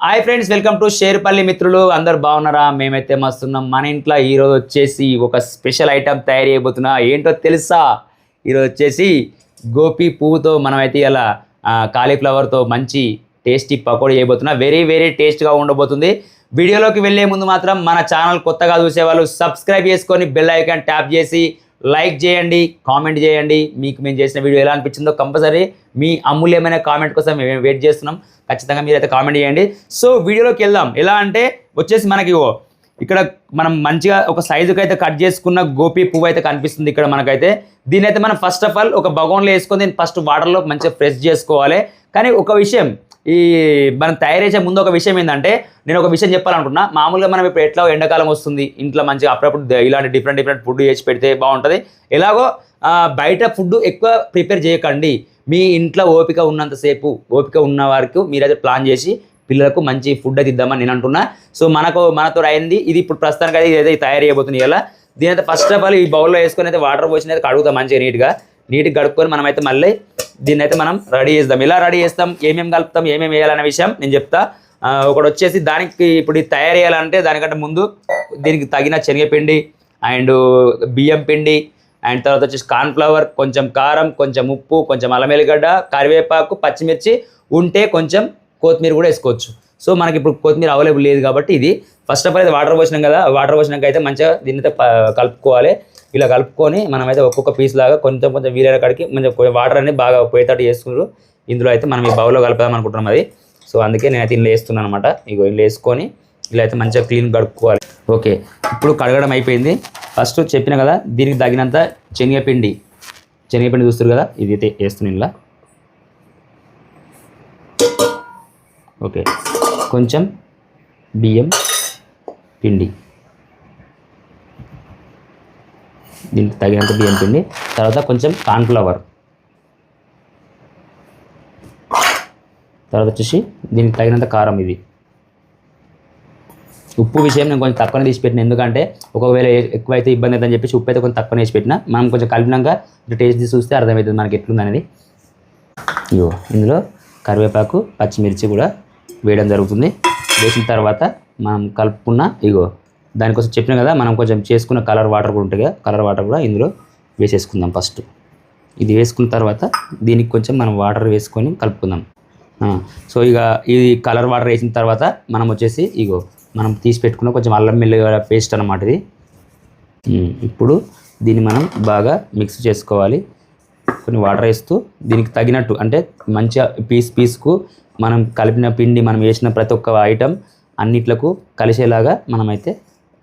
Hi friends welcome to Sherpalli మిత్రులు. అందరు బాగున్నారా? మేమైతే మస్తున్నాం. మన ఇంట్లో ఈరోజు వచ్చేసి ఒక స్పెషల్ ఐటమ్ తయారు చేయబోతున్నా. ఏంటో తెలుసా? ఈరోజు వచ్చేసి గోపి పువ్వుతో మనమైతే ఇలా కాలీఫ్లవర్తో మంచి టేస్టీ పకోడీ చేయబోతున్నా. వెరీ వెరీ టేస్ట్గా ఉండబోతుంది. వీడియోలోకి వెళ్ళే ముందు మాత్రం మన ఛానల్ కొత్తగా చూసేవాళ్ళు సబ్స్క్రైబ్ చేసుకొని బెల్ ఐకాన్ ట్యాప్ చేసి లైక్ చేయండి కామెంట్ చేయండి. మీకు మేము చేసిన వీడియో ఎలా అనిపించిందో కంపల్సరీ మీ అమూల్యమైన కామెంట్ కోసం మేము వెయిట్ చేస్తున్నాం. ఖచ్చితంగా మీరైతే కామెంట్ చేయండి. సో వీడియోలోకి వెళ్దాం. ఎలా అంటే వచ్చేసి మనకి ఇక్కడ మనం మంచిగా ఒక సైజుకి అయితే కట్ చేసుకున్న గోపి పువ్వు అయితే కనిపిస్తుంది ఇక్కడ మనకైతే. దీని అయితే మనం ఫస్ట్ ఆఫ్ ఆల్ ఒక బగోన్లో వేసుకొని దీన్ని ఫస్ట్ వాటర్లో మంచిగా ప్రెస్ చేసుకోవాలి. కానీ ఒక విషయం ఈ మనం తయారు చేసే ముందు ఒక విషయం ఏంటంటే నేను ఒక విషయం చెప్పాలనుకున్నా మామూలుగా మనం ఇప్పుడు ఎట్లా ఎండాకాలం వస్తుంది ఇంట్లో మంచిగా అప్పుడప్పుడు ఇలాంటి డిఫరెంట్ డిఫరెంట్ ఫుడ్ చేసి పెడితే బాగుంటుంది. ఎలాగో బయట ఫుడ్ ఎక్కువ ప్రిపేర్ చేయకండి. మీ ఇంట్లో ఓపిక ఉన్నంతసేపు ఓపిక ఉన్న వారికి మీరైతే ప్లాన్ చేసి పిల్లలకు మంచి ఫుడ్ అయితే ఇద్దామని నేను అంటున్నా. సో మనకు మనతో అయింది. ఇది ఇప్పుడు ప్రస్తుతానికి అయితే ఇదైతే తయారు చేయబోతుంది ఇలా దీని అయితే ఫస్ట్ ఆఫ్ ఆల్ ఈ బౌల్లో వేసుకొని అయితే వాటర్ పోసిన అయితే కడుగుతాం మంచిగా నీట్గా నీట్గా కడుక్కొని మనం అయితే మళ్ళీ దీన్ని అయితే మనం రెడీ చేద్దాం. ఎలా రెడీ చేస్తాం? ఏమేమి కలుపుతాం? ఏమేమి వేయాలనే విషయం నేను చెప్తా. ఒకటి వచ్చేసి దానికి ఇప్పుడు ఇది తయారు చేయాలంటే దానికంటే ముందు దీనికి తగిన శనగపిండి అండ్ బియ్యం పిండి అండ్ తర్వాత వచ్చేసి కార్న్ఫ్లవర్ కొంచెం కారం కొంచెం ఉప్పు కొంచెం అల్లం వెల్లిగడ్డ కరివేపాకు పచ్చిమిర్చి ఉంటే కొంచెం కొత్తిమీర కూడా వేసుకోవచ్చు. సో మనకి ఇప్పుడు కొత్తిమీర అవైలబుల్ లేదు కాబట్టి ఇది. ఫస్ట్ ఆఫ్ ఆల్ అయితే వాటర్ పోసినాం కదా వాటర్ పోసినాక అయితే మంచిగా దీన్ని అయితే కలుపుకోవాలి. ఇలా కలుపుకొని మనమైతే ఒక్కొక్క పీస్ లాగా కొంచెం కొంచెం వీలైన కాడికి కొంచెం వాటర్ అనేది బాగా పోయేటట్టు చేసుకున్నారు ఇందులో అయితే మనం ఈ బౌల్లో కలుపుదాం అనుకుంటున్నాం అది. సో అందుకే నేనైతే ఇందులో వేస్తున్నాను అనమాట ఇగో ఇందులో వేసుకొని ఇలా అయితే మంచిగా క్లీన్ కడుక్కోవాలి. ఓకే ఇప్పుడు కడగడం అయిపోయింది. ఫస్ట్ చెప్పిన కదా దీనికి తగినంత శనగపిండి. శనగపిండి చూస్తారు కదా ఇది అయితే వేస్తున్నాను ఇలా ఓకే కొంచెం బియ్యం పిండి. దీనికి తగినంత బియ్యం పిండి తర్వాత కొంచెం కార్న్ఫ్లవర్. తర్వాత వచ్చేసి దీనికి తగినంత కారం ఇది ఉప్పు విషయం నేను కొంచెం తక్కువనే తీసి పెట్టిన ఎందుకంటే ఒకవేళ ఎక్కువ ఎక్కువైతే ఇబ్బంది అవుతుందని చెప్పేసి ఉప్పు అయితే కొంచెం తక్కువనే వేసి పెట్టిన మనం కొంచెం కలిపినాక టేస్ట్ తీసి చూస్తే అర్థమవుతుంది మనకి ఎట్లుందనేది ఇగో ఇందులో కరివేపాకు పచ్చిమిర్చి కూడా వేయడం జరుగుతుంది. వేసిన తర్వాత మనం కలుపుకున్న ఇగో దానికోసం చెప్పిన కదా మనం కొంచెం చేసుకున్న కలర్ వాటర్ కూడా ఉంటుంది కదా కలర్ వాటర్ కూడా ఇందులో వేసేసుకుందాం ఫస్ట్ ఇది వేసుకున్న తర్వాత దీనికి కొంచెం మనం వాటర్ వేసుకొని కలుపుకుందాం. సో ఇక ఇది కలర్ వాటర్ వేసిన తర్వాత మనం వచ్చేసి ఇగో మనం తీసి పెట్టుకున్న కొంచెం అల్లం మెల్లిగడ్డ పేస్ట్ అన్నమాట ఇది. ఇప్పుడు దీన్ని మనం బాగా మిక్స్ చేసుకోవాలి. కొన్ని వాటర్ వేస్తూ దీనికి తగినట్టు అంటే మంచిగా పీస్ పీస్కు మనం కలిపిన పిండి మనం వేసిన ప్రతి ఒక్క ఐటెం అన్నిట్లకు కలిసేలాగా మనమైతే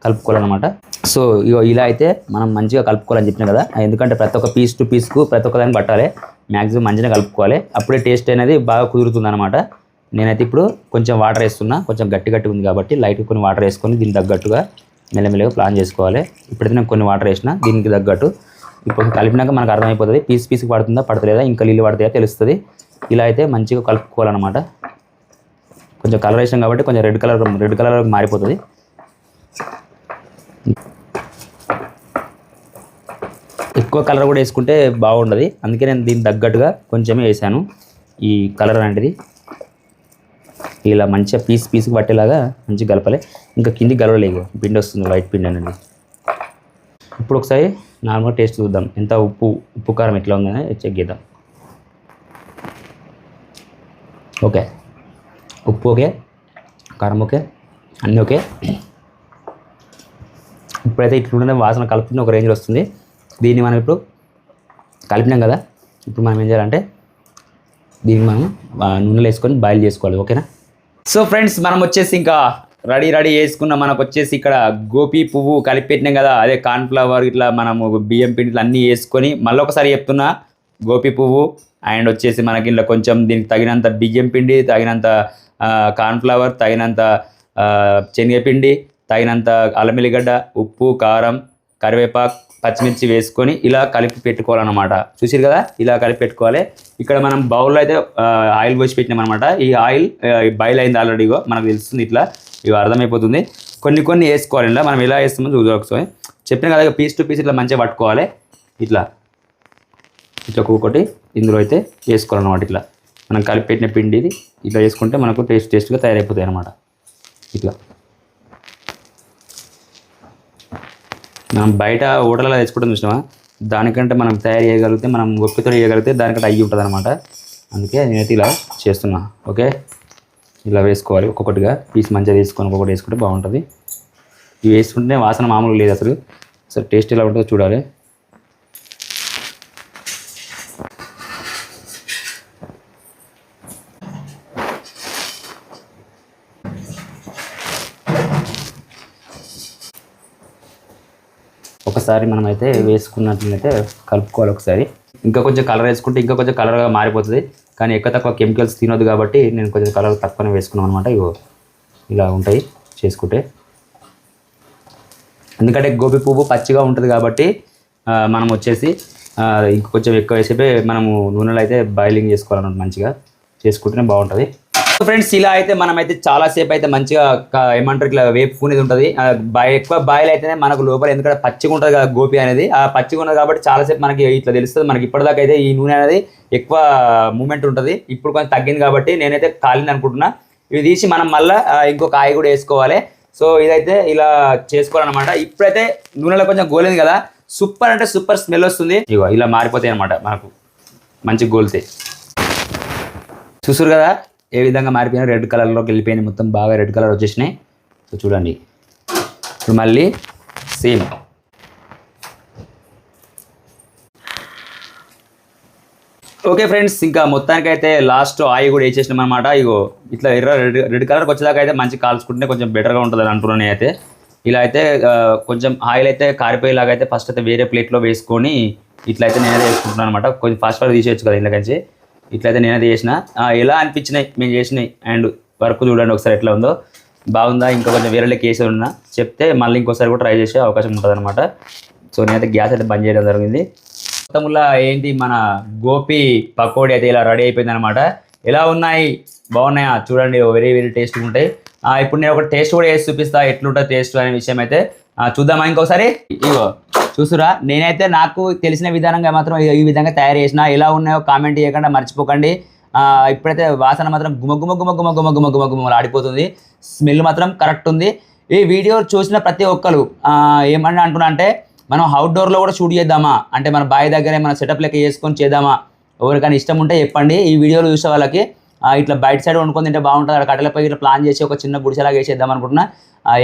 కలుపుకోవాలన్నమాట. సో ఇగో ఇలా అయితే మనం మంచిగా కలుపుకోవాలని చెప్పిన కదా ఎందుకంటే ప్రతి ఒక్క పీస్ టు పీస్కు ప్రతి ఒక్క దానికి పట్టాలి. మ్యాక్సిమం మంచిగా కలుపుకోవాలి. అప్పుడే టేస్ట్ అనేది బాగా కుదురుతుంది అనమాట నేనైతే ఇప్పుడు కొంచెం వాటర్ వేస్తున్నా. కొంచెం గట్టి గట్టి ఉంది కాబట్టి లైట్ కొన్ని వాటర్ వేసుకొని దీనికి తగ్గట్టుగా మెల్లమెల్లగా ప్లాన్ చేసుకోవాలి. ఇప్పుడైతే నేను కొన్ని వాటర్ వేసిన దీనికి తగ్గట్టు. ఇప్పుడు కలిపినాక మనకు అర్థమైపోతుంది పీస్ పీస్కి పడుతుందా పడతలేదా ఇంకా నీళ్ళు పడతాయా తెలుస్తుంది. ఇలా అయితే మంచిగా కలుపుకోవాలన్నమాట. కొంచెం కలర్ వేసాం కాబట్టి కొంచెం రెడ్ కలర్ రెడ్ కలర్ మారిపోతుంది. ఎక్కువ కలర్ కూడా వేసుకుంటే బాగుండదు. అందుకే నేను దీనికి తగ్గట్టుగా కొంచెమే వేసాను. ఈ కలర్ లాంటిది. ఇలా మంచిగా పీస్ పీస్కి పట్టేలాగా మంచిగా గలపలే ఇంకా కిందికి గలవలేదు పిండి వస్తుంది వైట్ పిండి అనేది. ఇప్పుడు ఒకసారి నార్మల్ టేస్ట్ చూద్దాం. ఎంత ఉప్పు ఉప్పు కారం ఎట్లా ఉందని చెక్ చేద్దాం. ఓకే. ఉప్పు ఓకే కారం ఓకే అన్నీ ఓకే. ఇప్పుడైతే ఇట్లుండే వాసన కలుపుతున్న ఒక రేంజ్లో వస్తుంది. దీన్ని మనం ఇప్పుడు కలిపినాం కదా. ఇప్పుడు మనం ఏం చేయాలంటే దీన్ని మనం నూనెలో వేసుకొని బాయిల్ చేసుకోవాలి ఓకేనా? సో ఫ్రెండ్స్ మనం వచ్చేసి ఇంకా రెడీ రెడీ చేసుకున్న. మనకు వచ్చేసి ఇక్కడ గోపి పువ్వు కలిపెట్టినాం కదా. అదే కార్న్ఫ్లవర్ ఇట్లా మనము బియ్యం పిండి ఇట్లా అన్నీ వేసుకొని మళ్ళీ ఒకసారి చెప్తున్నా. గోపి పువ్వు అండ్ వచ్చేసి మనకి ఇలా కొంచెం దీనికి తగినంత బియ్యం పిండి తగినంత కార్న్ఫ్లవర్ తగినంత శనగపిండి తగినంత అల్లమిల్లిగడ్డ ఉప్పు కారం కరివేపాకు పచ్చిమిర్చి వేసుకొని ఇలా కలిపి పెట్టుకోవాలన్నమాట. చూసారు కదా? ఇలా కలిపి పెట్టుకోవాలి. ఇక్కడ మనం బౌల్లో అయితే ఆయిల్ పోసి పెట్టినాం అనమాట ఈ ఆయిల్ బాయిల్ అయింది ఆల్రెడీగో మనకు తెలుస్తుంది ఇట్లా. ఇవి అర్థమైపోతుంది. కొన్ని కొన్ని వేసుకోవాలి. ఇలా మనం ఎలా వేస్తామో చూద్దాం ఒకసారి. చెప్పిన కదా పీస్ టు పీస్ ఇట్లా మంచిగా పట్టుకోవాలి. ఇట్లా. ఇట్లా ఒక్కొక్కటి ఇందులో అయితే వేసుకోవాలన్నమాట ఇట్లా. మనం కలిపి పెట్టిన పిండి ఇది ఇట్లా వేసుకుంటే మనకు టేస్ట్ టేస్ట్గా తయారైపోతాయి అనమాట ఇట్లా. మనం బయట హోటల్లో తెచ్చుకోవడం చూసినామా దానికంటే మనం తయారు చేయగలిగితే మనం ఒప్పితో చేయగలిగితే దానికంటే అయ్యి ఉంటుంది అనమాట అందుకే నేనైతే ఇలా చేస్తున్నా ఓకే? ఇలా వేసుకోవాలి ఒక్కొక్కటిగా. పీస్ మంచిగా తీసుకొని ఒక్కొక్కటి వేసుకుంటే బాగుంటుంది. ఇవి వేసుకుంటే వాసన మామూలు లేదు అసలు. అసలు టేస్ట్ ఎలా ఉంటుందో చూడాలి. ఒకసారి మనం అయితే వేసుకున్నట్లయితే కలుపుకోవాలి ఒకసారి. ఇంకా కొంచెం కలర్ వేసుకుంటే ఇంకా కొంచెం కలర్గా మారిపోతుంది. కానీ ఎక్కువ తక్కువ కెమికల్స్ తినొద్దు కాబట్టి నేను కొంచెం కలర్ తక్కువనే వేసుకున్నాను అనమాట ఇగో ఇలా ఉంటాయి చేసుకుంటే. ఎందుకంటే గోబీ పువ్వు పచ్చిగా ఉంటుంది కాబట్టి మనం వచ్చేసి ఇంకొంచెం కొంచెం ఎక్కువ వేసేపే మనము నూనెలో అయితే బాయిలింగ్ చేసుకోవాలన్నమాట మంచిగా. చేసుకుంటేనే బాగుంటుంది. ఫ్రెండ్స్ ఇలా అయితే మనం అయితే చాలాసేపు అయితే మంచిగా ఏమంటారు ఇట్లా వేపుకునేది ఉంటుంది. ఎక్కువ బాయిల్ అయితేనే మనకు లోపల ఎందుకంటే పచ్చిగా ఉంటుంది కదా గోపి అనేది. ఆ పచ్చిగా ఉన్నది కాబట్టి చాలాసేపు మనకి ఇట్లా తెలుస్తుంది. మనకి ఇప్పటిదాకా అయితే ఈ నూనె అనేది ఎక్కువ మూమెంట్ ఉంటుంది. ఇప్పుడు కొంచెం తగ్గింది కాబట్టి నేనైతే కాలింది అనుకుంటున్నా. ఇవి తీసి మనం మళ్ళీ ఇంకొక కాయ కూడా వేసుకోవాలి. సో ఇదైతే ఇలా చేసుకోవాలన్నమాట. ఇప్పుడైతే నూనెలో కొంచెం గోలింది కదా. సూపర్ అంటే సూపర్ స్మెల్ వస్తుంది. ఇగో ఇలా మారిపోతాయి అనమాట మనకు. మంచి గోలితే. చూసారు కదా ఏ విధంగా మారిపోయినా రెడ్ కలర్లోకి వెళ్ళిపోయినాయి మొత్తం బాగా రెడ్ కలర్ వచ్చేసినాయి. సో చూడండి. ఇప్పుడు మళ్ళీ సేమ్. ఓకే ఫ్రెండ్స్ ఇంకా మొత్తానికి అయితే లాస్ట్ ఆయి కూడా వేసేసినాం అనమాట ఇగో ఇట్లా ఎర్ర రెడ్ రెడ్ కలర్కి వచ్చేదాకా అయితే మంచి కాల్చుకుంటే కొంచెం బెటర్గా ఉంటుంది అని అంటున్నాను నేనైతే. ఇలా అయితే కొంచెం ఆయిల్ అయితే కారిపోయేలాగా అయితే ఫస్ట్ అయితే వేరే ప్లేట్లో వేసుకొని ఇట్లా అయితే నేనైతే వేసుకుంటున్నాను అనమాట కొంచెం ఫాస్ట్ ఫాస్ట్ తీసేయచ్చు కదా ఇంట్లోకించి ఇట్లయితే నేనైతే చేసిన. ఎలా అనిపించినాయి? మేము చేసినాయి అండ్ వర్క్ చూడండి ఒకసారి ఎట్లా ఉందో. బాగుందా? ఇంకా కొంచెం వేరే లెక్క వేసి ఉన్నా. చెప్తే మళ్ళీ ఇంకోసారి కూడా ట్రై చేసే అవకాశం ఉంటుంది అనమాట సో నేనైతే గ్యాస్ అయితే బంద్ చేయడం జరిగింది. మొత్తంలో ఏంటి మన గోపి పకోడీ అయితే ఇలా రెడీ అయిపోయింది అనమాట ఎలా ఉన్నాయి? బాగున్నాయా? చూడండి వెరీ వెరీ టేస్ట్ ఉంటాయి. ఇప్పుడు నేను ఒక టేస్ట్ కూడా వేసి చూపిస్తా. ఎట్లుంటుంది టేస్ట్ అనే విషయం అయితే చూద్దామా ఇంకోసారి? ఇగో చూసురా నేనైతే నాకు తెలిసిన విధానంగా మాత్రం ఈ- విధంగా తయారు చేసిన ఎలా ఉన్నాయో కామెంట్ చేయకుండా మర్చిపోకండి. ఇప్పుడైతే వాసన మాత్రం గుమ గుమ గుమ గుమ గుమ గుమ గుమ గుమ ఆడిపోతుంది. స్మెల్ మాత్రం కరెక్ట్ ఉంది. ఈ వీడియో చూసిన ప్రతి ఒక్కరు ఆ, ఏమని అంటున్నా అంటే మనం అవుట్డోర్లో కూడా షూట్ చేద్దామా? అంటే మన బావి దగ్గరే మన సెటప్ లెక్క చేసుకొని చేద్దామా? ఎవరికైనా ఇష్టం ఉంటే చెప్పండి. ఈ వీడియోలు చూసే వాళ్ళకి ఇట్లా బయట సైడ్ వండుకొని తింటే బాగుంటుంది. అక్కడ కట్టెలపై ఇట్లా ప్లాన్ చేసి ఒక చిన్న గుడిసెలాగా వేసేద్దాం అనుకుంటున్నా.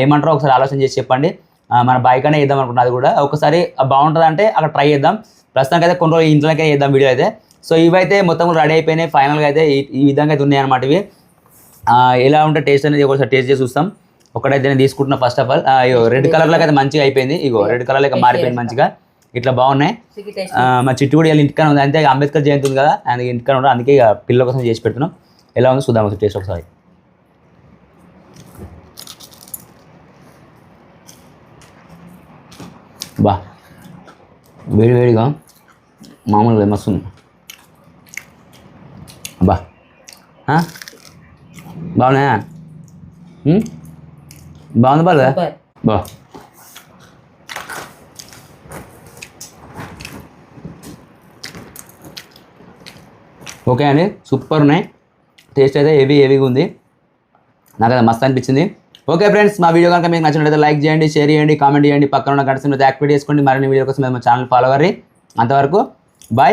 ఏమంటారో ఒకసారి ఆలోచన చేసి చెప్పండి. మన బైక్ అనే వేద్దాం అనుకుంటున్నా. అది కూడా ఒకసారి బాగుంటుంది అంటే అక్కడ ట్రై చేద్దాం. ప్రస్తుతానికి అయితే కొన్ని రోజులు ఇంట్లోకే చేద్దాం వీడియో అయితే. సో ఇవైతే మొత్తం రెడీ అయిపోయినాయి. ఫైనల్గా అయితే ఈ- విధంగా అయితే ఉన్నాయి అనమాట ఇవి. ఎలా ఉంటే టేస్ట్ అనేది ఒకసారి టేస్ట్ చేసి చూస్తాం. ఒకటైతే నేను తీసుకుంటున్నా ఫస్ట్ ఆఫ్ ఆల్ ఇగో రెడ్ కలర్లోకి అయితే మంచిగా అయిపోయింది. ఇగో రెడ్ కలర్ లెక్క మారిపోయింది మంచిగా. ఇట్లా బాగున్నాయి. మా చిట్టు కూడా వీళ్ళ ఇంటికాడ ఉంది. అంతే అంబేద్కర్ జయంతి ఉంది కదా. అందుకే ఇంటికాడ ఉండదు అందుకే ఇక పిల్లల కోసం చేసి పెడుతున్నాం. ఎలా ఉందో చూద్దాం ఒకసారి టేస్ట్ ఒకసారి. బా. వేడి వేడిగా మామూలుగా మస్తుంది బా? బాగున్నాయా? బాగుంది బాగా బా. ఓకే అండి. సూపర్ ఉన్నాయి. టేస్ట్ అయితే హెవీ హెవీగా ఉంది. నాకు అది మస్తు అనిపించింది. ఓకే ఫ్రెండ్స్ మా వీడియో కనుక మీకు నచ్చినట్లయితే లైక్ చేయండి షేర్ చేయండి కామెంట్ చేయండి. పక్కన ఉన్న గడిసిన యాక్టివేట్ చేసుకోండి మరిన్ని వీడియో కోసం మేము ఛానల్ ఫాలో అవ్వరి అంతవరకు బాయ్